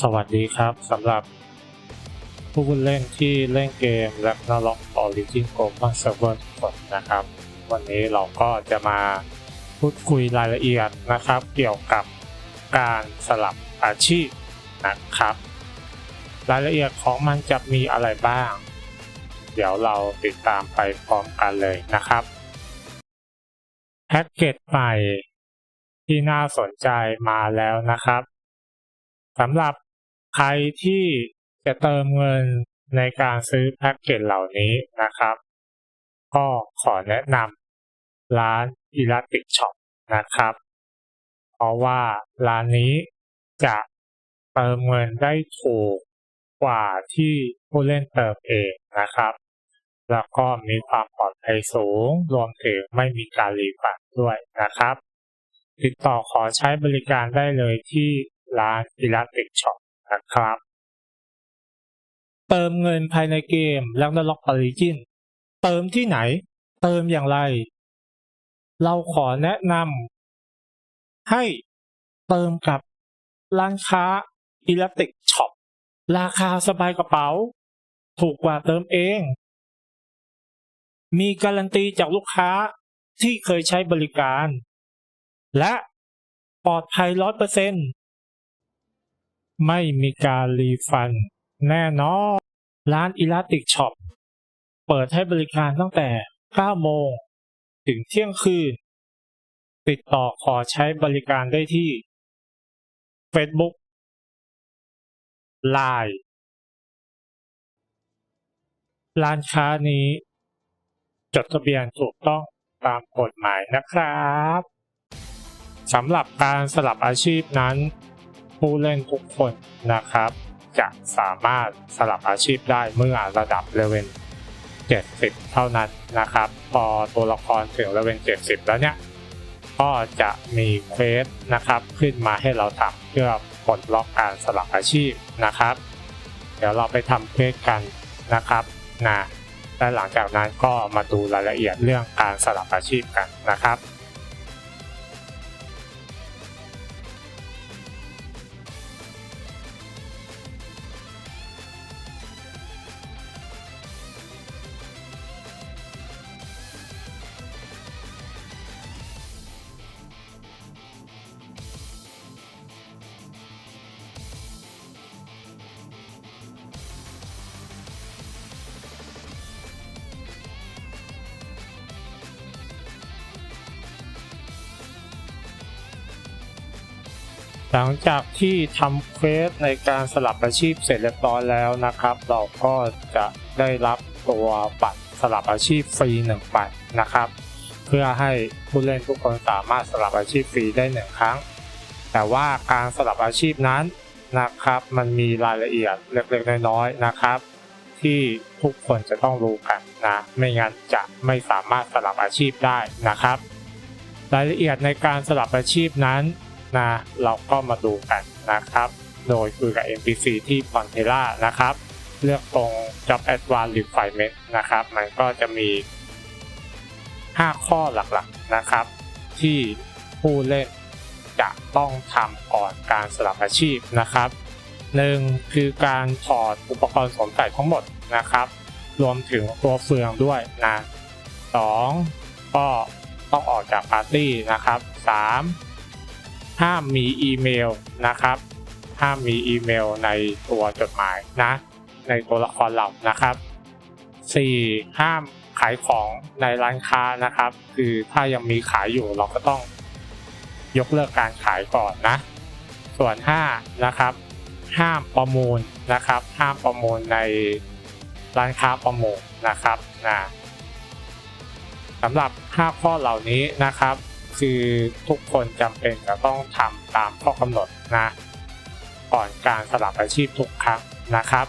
สวัสดีครับสำหรับผู้เล่นที่เล่นเกม r a g n a r o k Origin Global Server ทุกคนนะครับ วันนี้เราก็จะมาพูดคุยรายละเอียดนะครับ เกี่ยวกับการสลับอาชีพนะครับ รายละเอียดของมันจะมีอะไรบ้าง เดี๋ยวเราติดตามไปพร้อมกันเลยนะครับแพ็กเกจใหม่ที่น่าสนใจมาแล้วนะครับสำหรับ ใครที่จะเติมเงินในการซื้อแพ็กเกจเหล่านี้นะครับ ก็ขอแนะนำร้าน Elastic Shop นะครับ เพราะว่าร้านนี้จะเติมเงินได้ถูกกว่าที่ผู้เล่นเติมเองนะครับ แล้วก็มีความปลอดภัยสูง รวมถึงไม่มีการรีฟันด้วยนะครับ ติดต่อขอใช้บริการได้เลยที่ร้าน Elastic Shop นะครับ เติมเงินภายในเกมแล้วนล็อก Origin เติมที่ไหน เติมอย่างไร เราขอแนะนำให้เติมกับร้านค้า Elastic Shop ราคาสบายกระเป๋า ถูกกว่าเติมเอง มีการันตีจากลูกค้าที่เคยใช้บริการ และปลอดภัยร้อยเปอร์เซ็นต์ ไม่มีการรีฟัน แน่นอนร้าน Elastic Shop เปิดให้บริการตั้งแต่ 9 โมง ถึงเที่ยงคืน ติดต่อขอใช้บริการได้ที่ Facebook Line ร้านค้านี้ จดทะเบียนถูกต้องตามกฎหมายนะครับสำหรับการสลับอาชีพนั้น ผู้เล่นทุกคนนะครับ จะสามารถสลับอาชีพได้เมื่อระดับเลเวล70 เท่านั้นนะครับ พอตัวละครถึงเลเวล70 แล้วเนี่ย ก็จะมีเควสนะครับขึ้นมาให้เราทำเพื่อปลดล็อกการสลับอาชีพนะครับ เดี๋ยวเราไปทำเควสกันนะครับนะและหลังจากนั้นก็มาดูรายละเอียดเรื่องการสลับอาชีพกันนะครับ ลังจากที่ทำเควสในการสลับอาชีพเสร็จเรียบร้อยแล้วนะครับ เราก็จะได้รับตัวบัตรสลับอาชีพฟรีหนึ่งบัตรนะครับ เพื่อให้ผู้เล่นทุกคนสามารถสลับอาชีพฟรีได้หนึ่งครั้ง แต่ว่าการสลับอาชีพนั้นนะครับ มันมีรายละเอียดเล็กๆน้อยๆนะครับ ที่ทุกคนจะต้องรู้กันนะไม่งั้นจะไม่สามารถสลับอาชีพได้นะครับ รายละเอียดในการสลับอาชีพนั้น นะเราก็มาดูกันนะครับ โดยคุยกับ NPC ที่ p o n t e r a นะครับ เลือกตรง Job Advanced Requirement นะครับ มันก็จะมี 5 ข้อหลักๆนะครับ ที่ผู้เล่นจะต้องทำก่อนการสลับอาชีพนะครับ 1. คือการถอดอุปกรณ์สวมใส่ทั้งหมดนะครับ รวมถึงตัวเฟืองด้วยนะ 2. ก็ต้องออกจากปาร์ตี้นะครับ 3. ห้ามมีอีเมลนะครับ ห้ามมีอีเมลในตัวจดหมายนะ ในตัวละครเรานะครับ 4. ห้ามขายของในร้านค้านะครับ คือถ้ายังมีขายอยู่เราก็ต้องยกเลิกการขายก่อนนะ ส่วน 5 นะครับ ห้ามประมูลนะครับ ห้ามประมูลในร้านค้าประมูลนะครับนะสำหรับ 5 ข้อเหล่านี้นะครับ คือทุกคนจำเป็นจะต้องทำตามข้อกำหนดนะก่อนการสลับอาชีพทุกครั้งนะครับ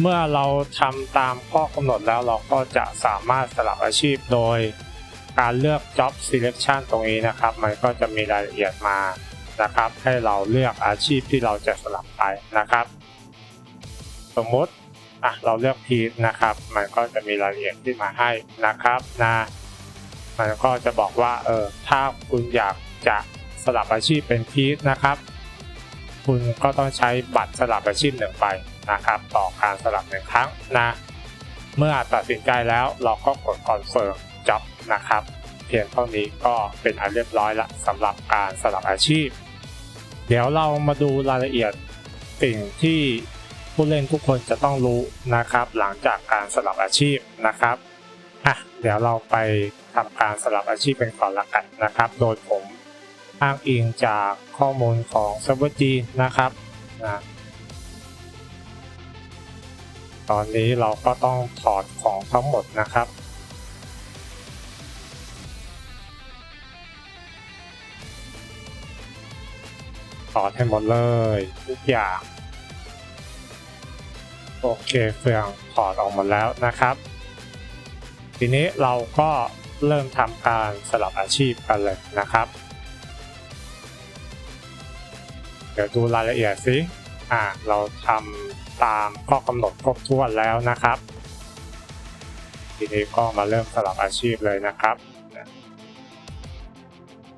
เมื่อเราทำตามข้อกำหนดแล้วเราก็จะสามารถสลับอาชีพโดย การเลือก job selection ตรงนี้นะครับ มันก็จะมีรายละเอียดมานะครับ ให้เราเลือกอาชีพที่เราจะสลับไปนะครับ สมมติอะเราเลือกพีทนะครับ มันก็จะมีรายละเอียดที่มาให้นะครับนะ มันก็จะบอกว่าเออถ้าคุณอยากจะสลับอาชีพเป็นพีทนะครับ คุณก็ต้องใช้บัตรสลับอาชีพหนึ่งใบนะครับ ต่อการสลับหนึ่งครั้งนะ เมื่อตัดสินใจแล้วเราก็กดคอนเฟิร์มจ็อบนะครับเพียงเท่านี้ก็เป็นอันเรียบร้อยละสำหรับการสลับอาชีพ เดี๋ยวเรามาดูรายละเอียดสิ่งที่ผู้เล่นทุกคนจะต้องรู้นะครับ หลังจากการสลับอาชีพนะครับ อะเดี๋ยวเราไปทำการสลับอาชีพเป็นก่อนละกันนะครับ โดยผมอ้างอิงจากข้อมูลของเซิร์ฟเวอร์จีนะครับนะตอนนี้เราก็ต้องถอดของทั้งหมดนะครับถอดให้หมดเลยทุกอย่าง โอเคเฟืองถอดออกหมดแล้วนะครับ ทีนี้เราก็เริ่มทำการสลับอาชีพกันเลยนะครับ เดี๋ยวดูรายละเอียดสิอ่าเราทำตามข้อกำหนดครบถ้วนแล้วนะครับ ทีนี้ก็มาเริ่มสลับอาชีพเลยนะครับ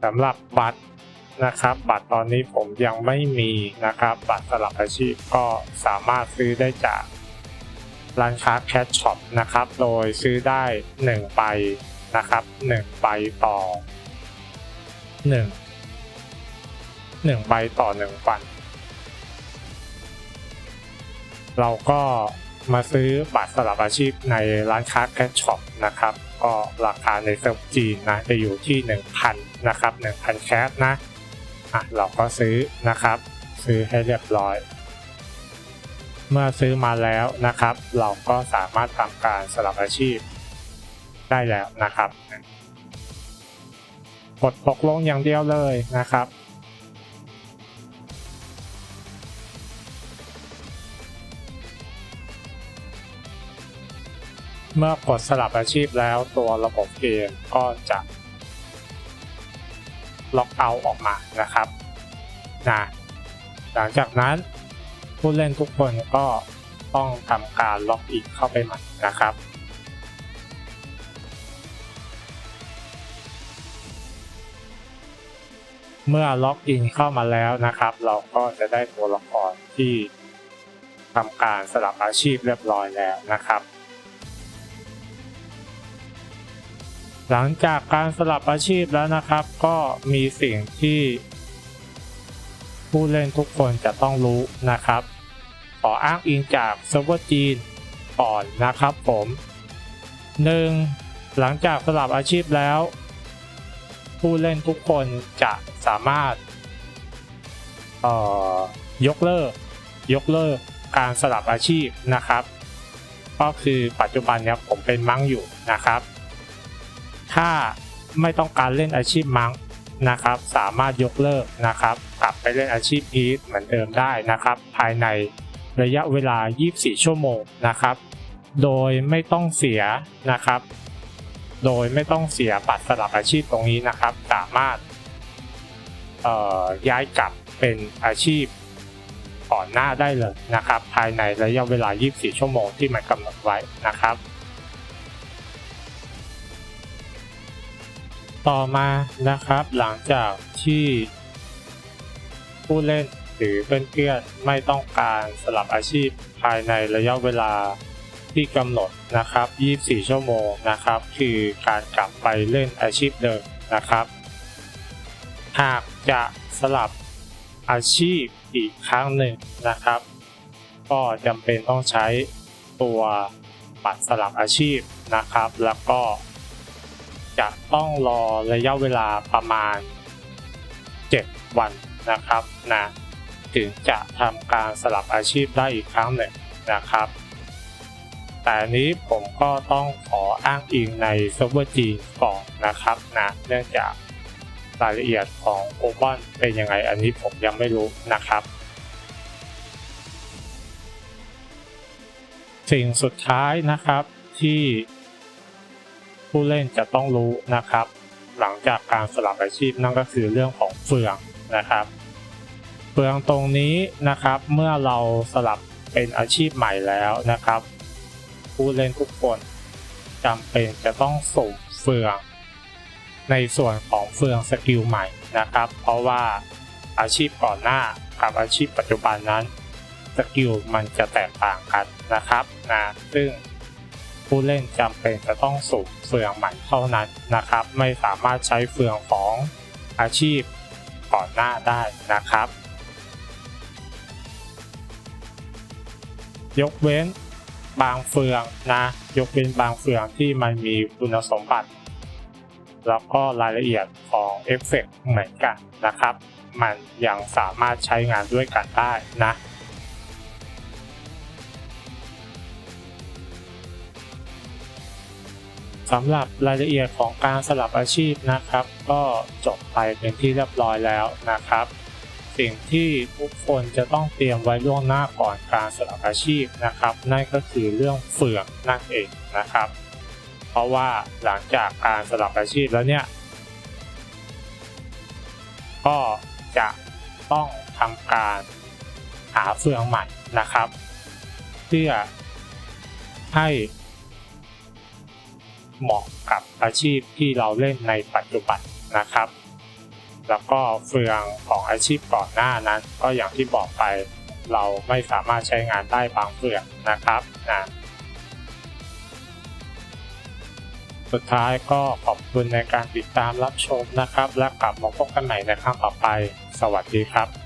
สำหรับบัตรนะครับ บัตรตอนนี้ผมยังไม่มีนะครับ บัตรสลับอาชีพก็สามารถซื้อได้จาก ร้านค้าแคชช็อปนะครับ โดยซื้อได้1ใบนะครับ 1 ใบต่อ 1 1 ใบต่อ 1 วัน เราก็มาซื้อบัตรสลับอาชีพในร้านค้าแคชช็อปนะครับ ก็ราคาในเซิร์ฟจีนนะจะอยู่ที่ 1,000 นะครับ 1,000 แคสนะอะเราก็ซื้อนะครับ ซื้อให้เรียบร้อย เมื่อซื้อมาแล้วนะครับ เราก็สามารถทำการสลับอาชีพได้แล้วนะครับ กดตกลงอย่างเดียวเลยนะครับ เมื่อกดสลับอาชีพแล้วตัวระบบเกมก็จะล็อกเอาออกมานะครับนะหลังจากนั้น ผู้เล่นทุกคนก็ต้องทำการล็อกอินเข้าไปใหม่นะครับ เมื่อล็อกอินเข้ามาแล้วนะครับ เราก็จะได้ตัวละครที่ทำการสลับอาชีพเรียบร้อยแล้วนะครับ หลังจากการสลับอาชีพแล้วนะครับ ก็มีสิ่งที่ผู้เล่นทุกคนจะต้องรู้นะครับ ออ้างอิงจากเซิร์ฟเวอร์จีนก่อนนะครับผม 1. หลังจากสลับอาชีพแล้ว ผู้เล่นทุกคนจะสามารถเอ่อยกเลิก ยกเลิกการสลับอาชีพนะครับ ก็คือปัจจุบันเนี้ยผมเป็นมังอยู่นะครับ ถ้าไม่ต้องการเล่นอาชีพมังนะครับ สามารถยกเลิกนะครับ กลับไปเล่นอาชีพอีทเหมือนเดิมได้นะครับ ภายใน ระยะเวลา 24 ชั่วโมงนะครับ โดยไม่ต้องเสียนะครับ โดยไม่ต้องเสียบัตรสลับอาชีพตรงนี้นะครับ สามารถย้ายกลับเป็นอาชีพก่อนหน้าได้เลยนะครับ ภายในระยะเวลา 24 ชั่วโมงที่มันกำหนดไว้นะครับ ต่อมานะครับหลังจากที่ผู้เล่น หรือเพื่อนๆไม่ต้องการสลับอาชีพภายในระยะเวลาที่กำหนดนะครับ 24 ชั่วโมงนะครับ คือการกลับไปเล่นอาชีพเดิมนะครับ หากจะสลับอาชีพอีกครั้งหนึ่งนะครับ ก็จำเป็นต้องใช้ตัวบัตรสลับอาชีพนะครับ แล้วก็จะต้องรอระยะเวลาประมาณ 7 วันนะครับนะ ถึงจะทำการสลับอาชีพได้อีกครั้งหนึ่งนะครับ แต่นี้ผมก็ต้องขออ้างอิงในซิร์ฟเวอร์จีก่อนนะครับนะเนื่องจากรายละเอียดของโอบอนเป็นยังไงอันนี้ผมยังไม่รู้นะครับ สิ่งสุดท้ายนะครับที่ผู้เล่นจะต้องรู้นะครับ หลังจากการสลับอาชีพนั่นก็คือเรื่องของเฟืองนะครับ เฟืองตรงนี้นะครับเมื่อเราสลับเป็นอาชีพใหม่แล้วนะครับ ผู้เล่นทุกคนจำเป็นจะต้องส่งเฟือง ในส่วนของเฟืองสกิลใหม่นะครับ เพราะว่าอาชีพก่อนหน้ากับอาชีพปัจจุบันนั้นสกิลมันจะแตกต่างกันนะครับนะซึ่งผู้เล่นจำเป็นจะต้องสูบเฟืองใหม่เท่านั้นนะครับ ไม่สามารถใช้เฟืองของอาชีพก่อนหน้าได้นะครับ ยกเว้นบางเฟืองนะ ยกเว้นบางเฟืองที่มันมีคุณสมบัติ แล้วก็รายละเอียดของเอฟเฟกต์เหมือนกันนะครับ มันยังสามารถใช้งานด้วยกันได้นะสำหรับรายละเอียดของการสลับอาชีพนะครับ ก็จบไปเป็นที่เรียบร้อยแล้วนะครับ สิ่งที่ทุกคนจะต้องเตรียมไว้ล่วงหน้าก่อนการสลับอาชีพนะครับ นั่นก็คือเรื่องเฟืองนั่นเองนะครับ เพราะว่าหลังจากการสลับอาชีพแล้วเนี่ยก็จะต้องทำการหาเฟืองใหม่นะครับ เพื่อให้เหมาะกับอาชีพที่เราเล่นในปัจจุบันนะครับ แล้วก็เฟืองของอาชีพก่อนหน้านั้น ก็อย่างที่บอกไป เราไม่สามารถใช้งานได้บางเฟืองนะครับนะสุดท้ายก็ขอบคุณในการติดตามรับชมนะครับ และกลับมาพบกันใหม่ในครั้งต่อไป สวัสดีครับ